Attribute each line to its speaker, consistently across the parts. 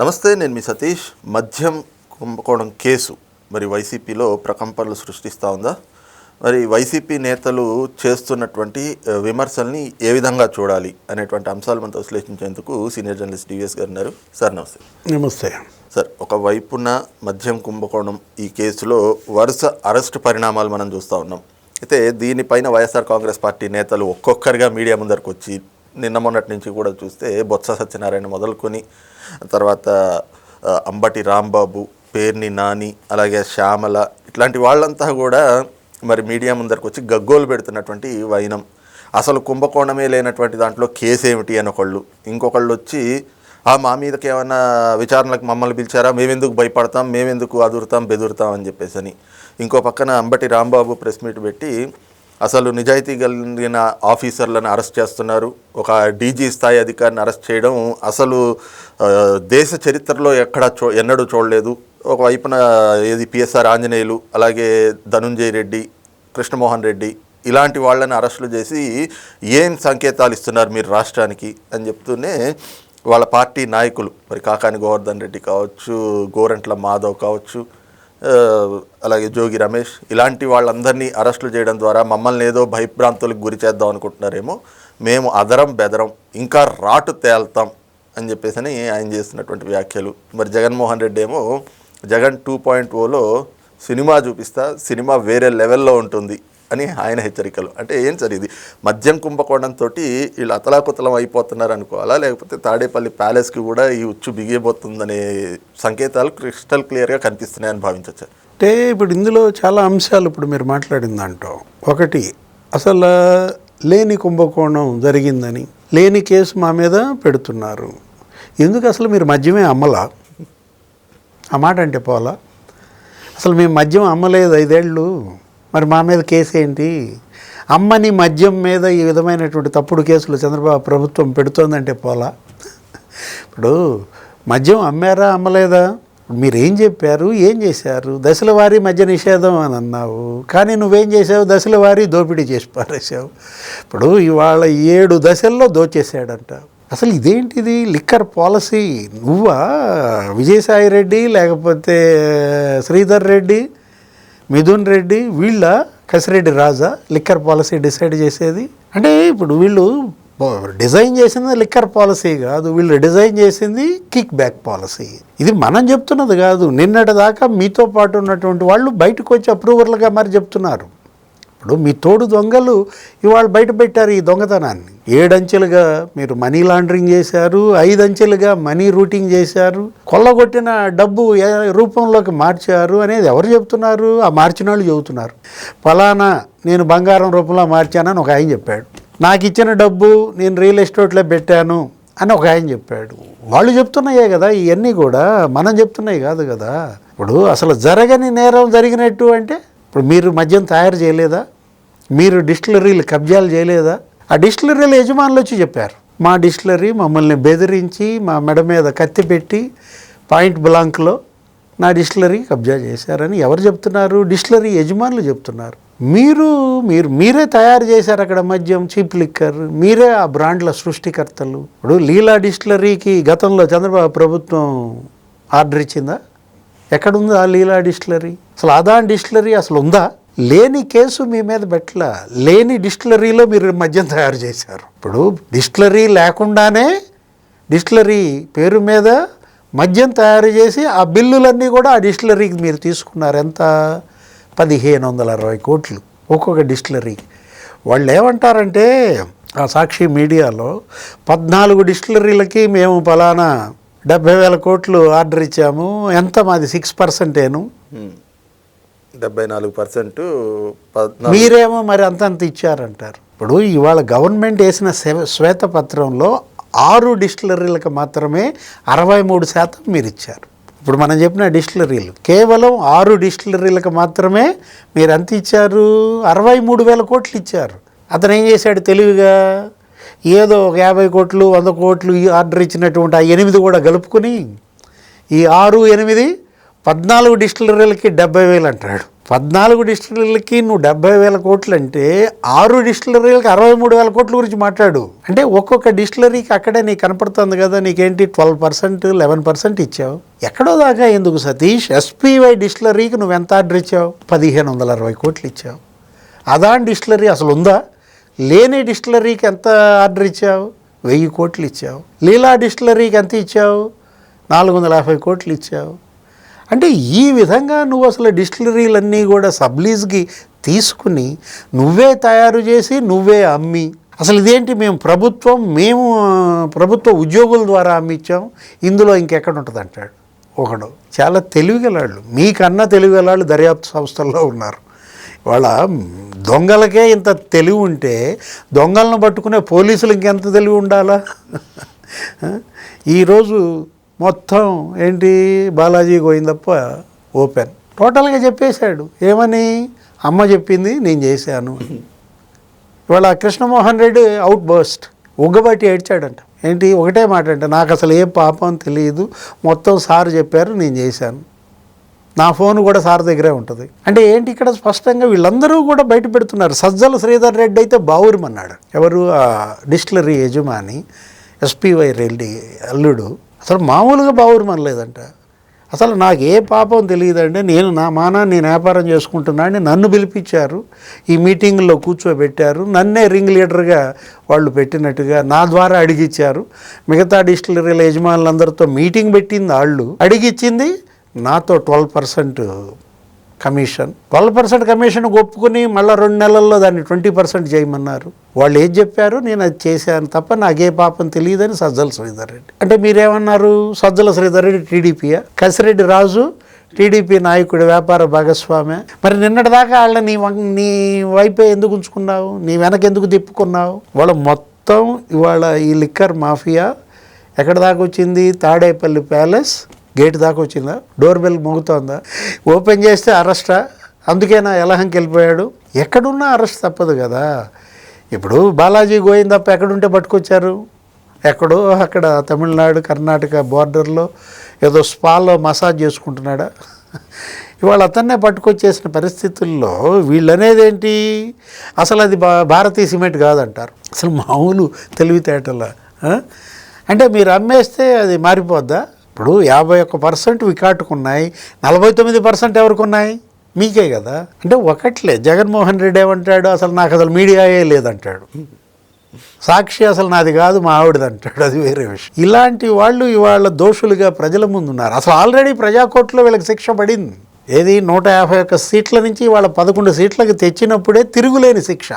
Speaker 1: నమస్తే నేను మీ సతీష్. మద్యం కుంభకోణం కేసు. మరి వైసీపీలో ప్రకంపనలు సృష్టిస్తూ ఉందా? మరి వైసీపీ నేతలు చేస్తున్నటువంటి విమర్శల్ని ఏ విధంగా చూడాలి అనేటువంటి అంశాలు మనతో విశ్లేషించేందుకు సీనియర్ జర్నలిస్ట్ డివిఎస్ గారు ఉన్నారు. సార్ నమస్తే.
Speaker 2: నమస్తే.
Speaker 1: సార్ ఒక వైపున మద్యం కుంభకోణం ఈ కేసులో వరుస అరెస్టు పరిణామాలు మనం చూస్తూ ఉన్నాం. అయితే దీనిపైన వైఎస్ఆర్ కాంగ్రెస్ పార్టీ నేతలు ఒక్కొక్కరిగా మీడియా ముందరకు వచ్చి నిన్న మొన్నటి నుంచి కూడా చూస్తే బొత్స సత్యనారాయణ మొదలుకొని తర్వాత అంబటి రాంబాబు పేర్ని నాని అలాగే శ్యామల ఇట్లాంటి వాళ్ళంతా కూడా మరి మీడియా ముందరికి వచ్చి గగ్గోలు పెడుతున్నటువంటి వైనం. అసలు కుంభకోణమే లేనటువంటి దాంట్లో కేసు ఏమిటి అని ఒకళ్ళు. ఇంకొకళ్ళు వచ్చి ఆ మా మీదకి ఏమైనా విచారణలకు మమ్మల్ని పిలిచారా? మేమెందుకు భయపడతాం? మేమెందుకు అదురుతాం బెదురుతాం? అని చెప్పేసి అని ఇంకో పక్కన అంబటి రాంబాబు ప్రెస్ మీట్ పెట్టి అసలు నిజాయితీ కలిగిన ఆఫీసర్లను అరెస్ట్ చేస్తున్నారు. ఒక డీజీ స్థాయి అధికారిని అరెస్ట్ చేయడం అసలు దేశ చరిత్రలో ఎక్కడ చూ ఎన్నడూ చూడలేదు. ఒకవైపున ఏది పిఎస్ఆర్ ఆంజనేయులు అలాగే ధనుంజయ్ రెడ్డి కృష్ణమోహన్ రెడ్డి ఇలాంటి వాళ్ళని అరెస్టులు చేసి ఏం సంకేతాలు ఇస్తున్నారు మీరు రాష్ట్రానికి అని చెప్తూనే వాళ్ళ పార్టీ నాయకులు మరి కాకాని గోవర్ధన్ రెడ్డి కావచ్చు గోరంట్ల మాధవ్ కావచ్చు అలాగే జోగి రమేష్ ఇలాంటి వాళ్ళందరినీ అరెస్టులు చేయడం ద్వారా మమ్మల్ని ఏదో భయభ్రాంతులకు గురి చేద్దాం అనుకుంటున్నారేమో మేము అదరం బెదరం ఇంకా రాటు తేల్తాం అని చెప్పేసి అని ఆయన చేస్తున్నటువంటి వ్యాఖ్యలు. మరి జగన్మోహన్ రెడ్డి ఏమో జగన్ టూ పాయింట్ ఓలో సినిమా చూపిస్తా సినిమా వేరే లెవెల్లో ఉంటుంది అని ఆయన హెచ్చరికలు. అంటే ఏం సార్ ఇది? మద్యం కుంభకోణంతో వీళ్ళు అతలాకుతలం అయిపోతున్నారు అనుకోవాలా? లేకపోతే తాడేపల్లి ప్యాలెస్కి కూడా ఈ ఉచ్చు బిగియబోతుందనే సంకేతాలు క్రిస్టల్ క్లియర్గా కనిపిస్తున్నాయని భావించవచ్చు
Speaker 2: అంటే ఇప్పుడు ఇందులో చాలా అంశాలు ఇప్పుడు మీరు మాట్లాడిన దాంట్లో. ఒకటి అసలు లేని కుంభకోణం జరిగిందని లేని కేసు మా మీద పెడుతున్నారు. ఎందుకు అసలు మీరు మద్యమే అమ్మలా? ఆ మాట అంటే పోలా అసలు మేము మద్యం అమ్మలేదు ఐదేళ్ళు. మరి మా మీద కేసు ఏంటి? అమ్మని మద్యం మీద ఈ విధమైనటువంటి తప్పుడు కేసులు చంద్రబాబు ప్రభుత్వం పెడుతోందంటే పోలా? ఇప్పుడు మద్యం అమ్మారా అమ్మలేదా? మీరు ఏం చెప్పారు? ఏం చేశారు? దశల వారీ మద్య నిషేధం అని అన్నావు. కానీ నువ్వేం చేసావు దశల వారీ దోపిడీ చేసి పారేసావు ఇప్పుడు ఇవాళ ఏడు దశల్లో దోచేసాడంట అసలు ఇదేంటిది? Liquor policy? నువ్వా? విజయసాయి రెడ్డి లేకపోతే శ్రీధర్ రెడ్డి? మిథున్ రెడ్డి వీళ్ళ Kasireddy Raja liquor policy decide చేసేది. అంటే ఇప్పుడు వీళ్ళు డిజైన్ చేసింది లిక్కర్ పాలసీ కాదు వీళ్ళు డిజైన్ చేసింది కిక్ బ్యాక్ పాలసీ. ఇది మనం చెప్తున్నది కాదు. నిన్నటి దాకా మీతో పాటు ఉన్నటువంటి వాళ్ళు బయటకు వచ్చి అప్రూవర్లుగా మరి చెప్తున్నారు. ఇప్పుడు మీ తోడు దొంగలు ఇవాళ బయట పెట్టారు ఈ దొంగతనాన్ని. ఏడంచెలుగా మీరు మనీ లాండరింగ్ చేశారు ఐదంచెలుగా మనీ రూటింగ్ చేశారు కొల్లగొట్టిన డబ్బు రూపంలోకి మార్చారు అనేది ఎవరు చెప్తున్నారు ఆ మార్చిన వాళ్ళు చెబుతున్నారు. ఫలానా నేను బంగారం రూపంలో మార్చానని ఒక ఆయన చెప్పాడు. నాకు ఇచ్చిన డబ్బు నేను రియల్ ఎస్టేట్లో పెట్టాను అని ఒక ఆయన చెప్పాడు. వాళ్ళు చెప్తున్నాయే కదా ఇవన్నీ కూడా మనం చెప్తున్నాయి కాదు కదా. ఇప్పుడు అసలు జరగని నేరం జరిగినట్టు అంటే ఇప్పుడు మీరు మద్యం తయారు చేయలేదా? మీరు డిస్టిలరీలు కబ్జాలు చేయలేదా? ఆ డిస్టిలరీల యజమానులు వచ్చి చెప్పారు. మా డిస్టిలరీ మమ్మల్ని బెదిరించి మా మెడ మీద కత్తి పెట్టి పాయింట్ బ్లాంక్లో నా డిస్టిలరీ కబ్జా చేశారని ఎవరు చెప్తున్నారు? డిస్టిలరీ యజమానులు చెప్తున్నారు. మీరు మీరు మీరే తయారు చేశారు అక్కడ మద్యం చీప్ లిక్కర్ మీరే ఆ బ్రాండ్ల సృష్టికర్తలు. ఇప్పుడు లీలా డిస్టిలరీకి గతంలో చంద్రబాబు ప్రభుత్వం ఆర్డర్ ఇచ్చిందా? ఎక్కడుంది ఆ లీలా డిస్టిలరీ? అసలు అదాన్ డిస్టిలరీ అసలు ఉందా? లేని కేసు మీ మీద పెట్టలా? లేని డిస్టిలరీలో మీరు మద్యం తయారు చేశారు. ఇప్పుడు డిస్టిలరీ లేకుండానే డిస్టిలరీ పేరు మీద మద్యం తయారు చేసి ఆ బిల్లులన్నీ కూడా ఆ డిస్టిలరీకి మీరు తీసుకున్నారు. ఎంత? పదిహేను వందల అరవై కోట్లు ఒక్కొక్క డిస్టిలరీ. వాళ్ళు ఏమంటారంటే ఆ సాక్షి మీడియాలో పద్నాలుగు డిస్టిలరీలకి మేము ఫలానా డెబ్బై వేల కోట్లు ఆర్డర్ ఇచ్చాము. ఎంత మాది? సిక్స్ పర్సెంటేను
Speaker 1: డెబ్బై నాలుగు పర్సెంట్
Speaker 2: మీరేమో మరి అంతంత ఇచ్చారంటారు. ఇప్పుడు ఇవాళ గవర్నమెంట్ వేసిన శ్వే- శ్వేతపత్రంలో ఆరు డిస్టిలరీలకు మాత్రమే అరవై మూడు శాతం మీరు ఇచ్చారు. ఇప్పుడు మనం చెప్పిన డిస్టిలరీలు కేవలం ఆరు డిస్టిలరీలకు మాత్రమే మీరు ఎంత ఇచ్చారు? అరవై మూడు వేల కోట్లు ఇచ్చారు. అతను ఏం చేశాడు తెలివిగా? ఏదో ఒక యాభై కోట్లు వంద కోట్లు ఈ ఆర్డర్ ఇచ్చినటువంటి ఆ ఎనిమిది కూడా కలుపుకొని ఈ ఆరు ఎనిమిది పద్నాలుగు డిస్టిలరీలకి డెబ్బై వేలు అంటాడు. పద్నాలుగు డిస్టిలరీలకి నువ్వు డెబ్బై వేల కోట్లు అంటే ఆరు డిస్టిలరీలకి అరవై మూడు వేల కోట్ల గురించి మాట్లాడు. అంటే ఒక్కొక్క డిస్టిలరీకి అక్కడే నీకు కనపడుతుంది కదా నీకేంటి ట్వెల్వ్ పర్సెంట్ లెవెన్ పర్సెంట్ ఇచ్చావు? ఎక్కడో దాకా ఎందుకు సతీష్? ఎస్పీవై డిస్టిలరీకి నువ్వు ఎంత ఆర్డర్ ఇచ్చావు? పదిహేను వందల అరవై కోట్లు ఇచ్చావు. అదాన్ డిస్టిలరీ అసలు ఉందా లేని డిస్టిలరీకి ఎంత ఆర్డర్ ఇచ్చావు? వెయ్యి కోట్లు ఇచ్చావు. లీలా డిస్టిలరీకి ఎంత ఇచ్చావు? నాలుగు వందల యాభై కోట్లు ఇచ్చావు. అంటే ఈ విధంగా నువ్వు అసలు డిస్టిలరీలన్నీ కూడా సబ్లీజ్కి తీసుకుని నువ్వే తయారు చేసి నువ్వే అమ్మి అసలు ఇదేంటి మేము ప్రభుత్వం మేము ప్రభుత్వ ఉద్యోగుల ద్వారా అమ్మిచ్చాం ఇందులో ఇంకెక్కడ ఉంటుంది అంటాడు ఒకడు చాలా తెలివిగలాళ్ళు మీకన్నా తెలివిగలాళ్ళు దర్యాప్తు సంస్థల్లో ఉన్నారు. వాళ్ళ దొంగలకే ఇంత తెలివి ఉంటే దొంగలను పట్టుకునే పోలీసులు ఇంకెంత తెలివి ఉండాలా? ఈరోజు మొత్తం ఏంటి బాలాజీ గోయిందప్ప ఓపెన్. టోటల్గా చెప్పేశాడు. ఏమని? అమ్మ చెప్పింది నేను చేశాను. ఇవాళ కృష్ణమోహన్ రెడ్డి అవుట్ బర్స్ట్ ఉగ్గబట్టి ఏడ్చాడంట. ఏంటి? ఒకటే మాట అంట నాకు అసలు ఏం పాపం తెలియదు. మొత్తం సార్ చెప్పారు నేను చేశాను. నా ఫోన్ కూడా సార్ దగ్గరే ఉంటుంది. అంటే ఏంటి ఇక్కడ స్పష్టంగా వీళ్ళందరూ కూడా బయట పెడుతున్నారు. సజ్జల శ్రీధర్ రెడ్డి అయితే బావురిమన్నాడు. ఎవరు? డిస్టిలరీ యజమాని ఎస్పీవై రెడ్డి అల్లుడు. అసలు మామూలుగా బావురిమనలేదంట. అసలు నాకు ఏ పాపం తెలియదండి. నేను నా మానా నేను వ్యాపారం చేసుకుంటున్నాను నన్ను పిలిపించారు. ఈ మీటింగ్లో కూర్చోబెట్టారు. నన్నే రింగ్ లీడర్గా వాళ్ళు పెట్టినట్టుగా నా ద్వారా అడిగిచ్చారు. మిగతా డిస్టిలరీల యజమానులందరితో మీటింగ్ పెట్టింది వాళ్ళు అడిగిచ్చింది నాతో twelve percent commission. Twelve percent commission ఒప్పుకుని మళ్ళీ రెండు నెలల్లో దాన్ని ట్వంటీ పర్సెంట్ చేయమన్నారు. వాళ్ళు ఏం చెప్పారు? నేను అది చేశాను తప్ప నాకే పాపం తెలియదని సజ్జల శ్రీధర్ రెడ్డి. అంటే మీరేమన్నారు? సజ్జల శ్రీధర్ రెడ్డి టీడీపీయా? కసిరెడ్డి రాజు టీడీపీ నాయకుడి వ్యాపార భాగస్వామి. మరి నిన్నటిదాకా వాళ్ళ నీ వం- నీ వైపే ఎందుకు ఉంచుకున్నావు? నీ వెనక ఎందుకు తిప్పుకున్నావు? వాళ్ళ మొత్తం ఇవాళ ఈ లిక్కర్ మాఫియా ఎక్కడ దాకా వచ్చింది? తాడేపల్లి ప్యాలెస్ గేట్ దాకా వచ్చిందా? Door bell మోగుతోందా? ఓపెన్ చేస్తే అరెస్టా? అందుకేనా ఎలహంకి వెళ్ళిపోయాడు? ఎక్కడున్నా అరెస్ట్ తప్పదు కదా. ఇప్పుడు బాలాజీ గోవిందప్ప ఎక్కడుంటే పట్టుకొచ్చారు? ఎక్కడో అక్కడ తమిళనాడు కర్ణాటక బార్డర్లో ఏదో స్పాలో మసాజ్ చేసుకుంటున్నాడా? ఇవాళ అతన్నే పట్టుకొచ్చేసిన పరిస్థితుల్లో వీళ్ళనేది ఏంటి అసలు అది భా భారతీయ సిమెంట్ కాదంటారు. అసలు మామూలు తెలివితేటల అంటే మీరు అమ్మేస్తే అది మారిపోద్దా? ఇప్పుడు యాభై ఒక్క పర్సెంట్ వికాటుకున్నాయి నలభై తొమ్మిది పర్సెంట్ ఎవరికి ఉన్నాయి మీకే కదా. అంటే ఒకట్లే. జగన్మోహన్ రెడ్డి ఏమంటాడు? అసలు నాకు అసలు మీడియాయే లేదంటాడు. సాక్షి అసలు నాది కాదు మా ఆవిడది అంటాడు. అది వేరే విషయం. ఇలాంటి వాళ్ళు ఇవాళ దోషులుగా ప్రజల ముందు ఉన్నారు. అసలు ఆల్రెడీ ప్రజాకోర్టులో వీళ్ళకి శిక్ష పడింది. ఏది? నూట యాభై ఒక్క సీట్ల నుంచి వాళ్ళ పదకొండు సీట్లకు తెచ్చినప్పుడే తిరుగులేని శిక్ష.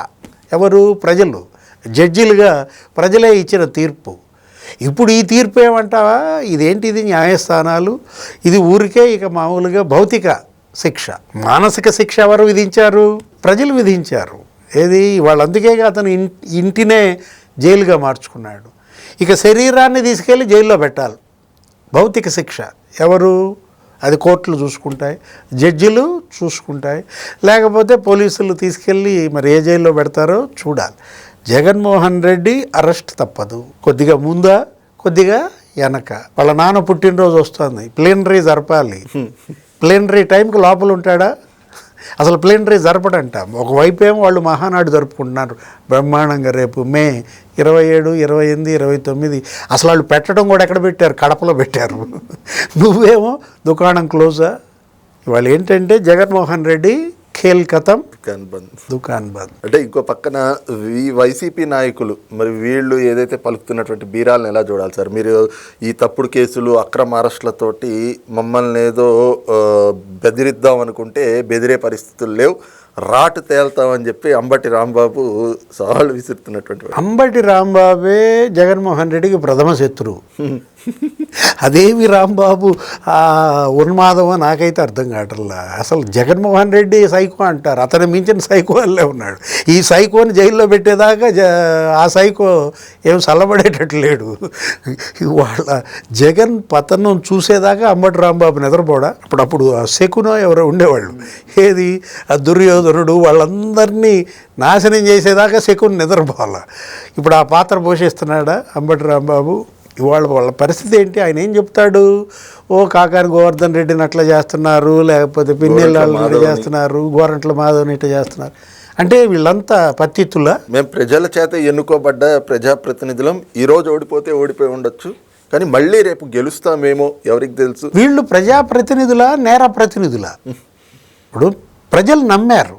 Speaker 2: ఎవరు? ప్రజలు. జడ్జిలుగా ప్రజలే ఇచ్చిన తీర్పు. ఇప్పుడు ఈ తీర్పు ఏమంటావా? ఇదేంటి ఇది న్యాయస్థానాలు? ఇది ఊరికే ఇక మామూలుగా భౌతిక శిక్ష. మానసిక శిక్ష ఎవరు విధించారు? ప్రజలు విధించారు. ఏది? వాళ్ళందుకే అతను ఇన్- ఇంటినే జైలుగా మార్చుకున్నాడు. ఇక శరీరాన్ని తీసుకెళ్ళి జైల్లో పెట్టాలి. భౌతిక శిక్ష. ఎవరు? అది కోర్టులు చూసుకుంటాయి జడ్జిలు చూసుకుంటాయి. లేకపోతే పోలీసులు తీసుకెళ్ళి మరి ఏ జైల్లో పెడతారో చూడాలి. జగన్మోహన్ రెడ్డి అరెస్ట్ తప్పదు. కొద్దిగా ముందా కొద్దిగా వెనక. వాళ్ళ నాన్న పుట్టినరోజు వస్తుంది. ప్లేనరీ జరపాలి. ప్లేనరీ టైంకి లోపల ఉంటాడా? అసలు ప్లేనరీ జరపడంట. ఒకవైపేమో వాళ్ళు మహానాడు జరుపుకుంటున్నారు. బ్రహ్మాండంగా రేపు మే ఇరవై ఏడు ఇరవై ఎనిమిది ఇరవై తొమ్మిది. అసలు వాళ్ళు పెట్టడం కూడా ఎక్కడ పెట్టారు? కడపలో పెట్టారు. నువ్వేమో దుకాణం క్లోజా ఇవాళ ఏంటంటే జగన్మోహన్ రెడ్డి ఖేల్ కథం
Speaker 1: దుకాన్ బంద్.
Speaker 2: దుకాన్ బంద్.
Speaker 1: అంటే ఇంకో పక్కన ఈ వైసీపీ నాయకులు మరి వీళ్ళు ఏదైతే పలుకుతున్నటువంటి బీరాలను ఎలా చూడాలి సార్? మీరు ఈ తప్పుడు కేసులు అక్రమ అరెస్టులతోటి మమ్మల్ని ఏదో బెదిరిద్దాం అనుకుంటే బెదిరే పరిస్థితులు లేవు. రాటు తేల్తామని చెప్పి అంబటి రాంబాబు సవాళ్ళు విసురుతున్నటువంటి
Speaker 2: అంబటి రాంబాబే జగన్మోహన్ రెడ్డికి ప్రథమ శత్రువు అదేమి రాంబాబు? ఆ ఉన్మాదమో నాకైతే అర్థం కావట్లా. అసలు జగన్మోహన్ రెడ్డి సైకో అంటారు. అతను మించిన సైకో అల్లే ఉన్నాడు. ఈ సైకోని జైల్లో పెట్టేదాకా జ ఆ సైకో ఏం చల్లబడేటట్టు లేడు. వాళ్ళ జగన్ పతనం చూసేదాకా అంబటి రాంబాబు నిద్రపోడా? అప్పుడప్పుడు ఆ శకునో ఎవరో ఉండేవాళ్ళు. ఏది? ఆ దుర్యోధనుడు వాళ్ళందరినీ నాశనం చేసేదాకా శకుని నిద్రపోవాల. ఇప్పుడు ఆ పాత్ర పోషిస్తున్నాడా అంబటి రాంబాబు? ఇవాళ వాళ్ళ పరిస్థితి ఏంటి? ఆయన ఏం చెప్తాడు? ఓ కాకాని గోవర్ధన్ రెడ్డిని అట్లా చేస్తున్నారు లేకపోతే ఇట్లా
Speaker 1: మాధవ్ని.
Speaker 2: చేస్తున్నారు గోరంట్ల మాధవ్ని ఇట్లా చేస్తున్నారు. అంటే వీళ్ళంతా పత్తిత్తుల
Speaker 1: మేము ప్రజల చేత ఎన్నుకోబడ్డ ప్రజాప్రతినిధులం. ఈరోజు ఓడిపోతే ఓడిపోయి ఉండొచ్చు. కానీ మళ్ళీ రేపు గెలుస్తామేమో ఎవరికి తెలుసు?
Speaker 2: వీళ్ళు ప్రజాప్రతినిధుల నేర ప్రతినిధుల ఇప్పుడు ప్రజలు నమ్మారు.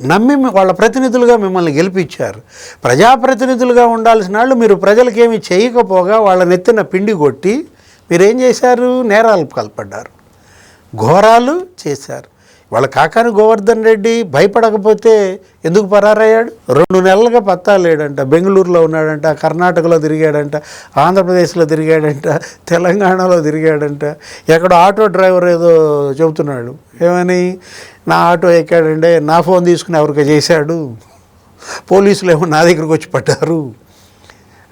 Speaker 2: నమ్మి వాళ్ళ ప్రతినిధులుగా మిమ్మల్ని గెలిపించారు. ప్రజాప్రతినిధులుగా ఉండాల్సిన వాళ్ళు మీరు ప్రజలకేమి చేయకపోగా వాళ్ళ నెత్తిన పిండి కొట్టి మీరేం చేశారు? నేరాలు పాల్పడ్డారు ఘోరాలు చేశారు. వాళ్ళ కాకాని గోవర్ధన్ రెడ్డి భయపడకపోతే ఎందుకు పరారయ్యాడు? రెండు నెలలుగా పత్తా లేడంట. బెంగళూరులో ఉన్నాడంట కర్ణాటకలో తిరిగాడంట ఆంధ్రప్రదేశ్లో తిరిగాడంట తెలంగాణలో తిరిగాడంట. ఎక్కడో ఆటో డ్రైవర్ ఏదో చెబుతున్నాడు. ఏమని? నా ఆటో ఎక్కాడంటే నా ఫోన్ తీసుకుని ఎవరికి చేశాడు? పోలీసులు ఏమో నా దగ్గరకు వచ్చి పడ్డారు.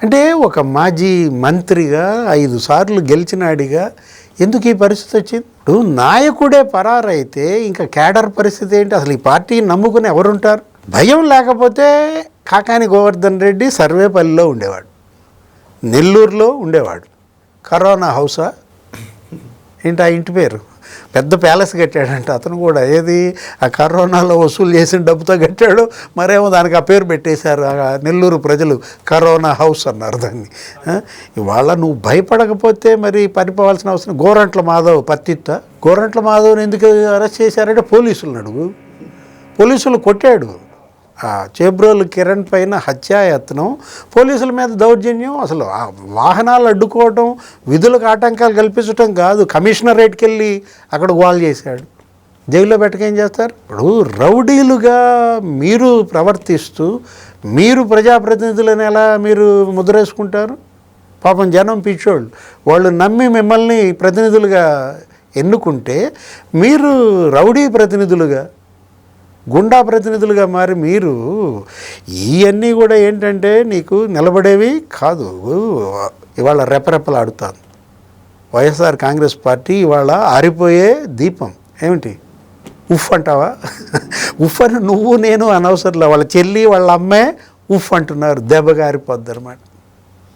Speaker 2: అంటే ఒక మాజీ మంత్రిగా ఐదు సార్లు గెలిచినాడిగా ఎందుకు ఈ పరిస్థితి వచ్చింది? ఇప్పుడు నాయకుడే పరారైతే ఇంకా కేడర్ పరిస్థితి ఏంటి? అసలు ఈ పార్టీని నమ్ముకుని ఎవరుంటారు? భయం లేకపోతే కాకాని గోవర్ధన్ రెడ్డి సర్వేపల్లిలో ఉండేవాడు. నెల్లూరులో ఉండేవాడు. కరోనా హౌసా? ఏంటి ఆ ఇంటి పేరు? పెద్ద ప్యాలెస్ కట్టాడంట. అతను కూడా ఏది ఆ కరోనాలో వసూలు చేసిన డబ్బుతో కట్టాడు. మరేమో దానికి ఆ పేరు పెట్టేశారు. ఆ నెల్లూరు ప్రజలు కరోనా హౌస్ అన్నారు దాన్ని. ఇవాళ నువ్వు భయపడకపోతే మరి పనిపోవాల్సిన అవసరం. గోరంట్ల మాధవ్ పత్తిత్త. గోరంట్ల మాధవ్ని ఎందుకు అరెస్ట్ చేశారంటే పోలీసులను అడుగు. పోలీసులు కొట్టాడు. చేబ్రోలు కిరణ్ పైన హత్యాయత్నం పోలీసుల మీద దౌర్జన్యం అసలు ఆ వాహనాలు అడ్డుకోవటం విధులకు ఆటంకాలు కల్పించడం కాదు. కమిషనరేట్కి వెళ్ళి అక్కడ గోల్ చేశాడు. జైల్లో పెట్టకేం చేస్తారు? ఇప్పుడు రౌడీలుగా మీరు ప్రవర్తిస్తూ మీరు ప్రజాప్రతినిధులను ఎలా మీరు ముద్రేసుకుంటారు? పాపం జనం పిచ్చోళ్ళు. వాళ్ళు నమ్మి మిమ్మల్ని ప్రతినిధులుగా ఎన్నుకుంటే మీరు రౌడీ ప్రతినిధులుగా గుండా ప్రతినిధులుగా మారి మీరు ఇవన్నీ కూడా ఏంటంటే నీకు నిలబడేవి కాదు. ఇవాళ రెపరెపలాడుతాను వైఎస్ఆర్ కాంగ్రెస్ పార్టీ ఇవాళ ఆరిపోయే దీపం. ఏమిటి? ఉఫ్ అంటావా? ఉఫ్ అని నువ్వు నేను అనవసరంలో. వాళ్ళ చెల్లి వాళ్ళ అమ్మే ఉఫ్ అంటున్నారు. దెబ్బగారిపోద్ది అనమాట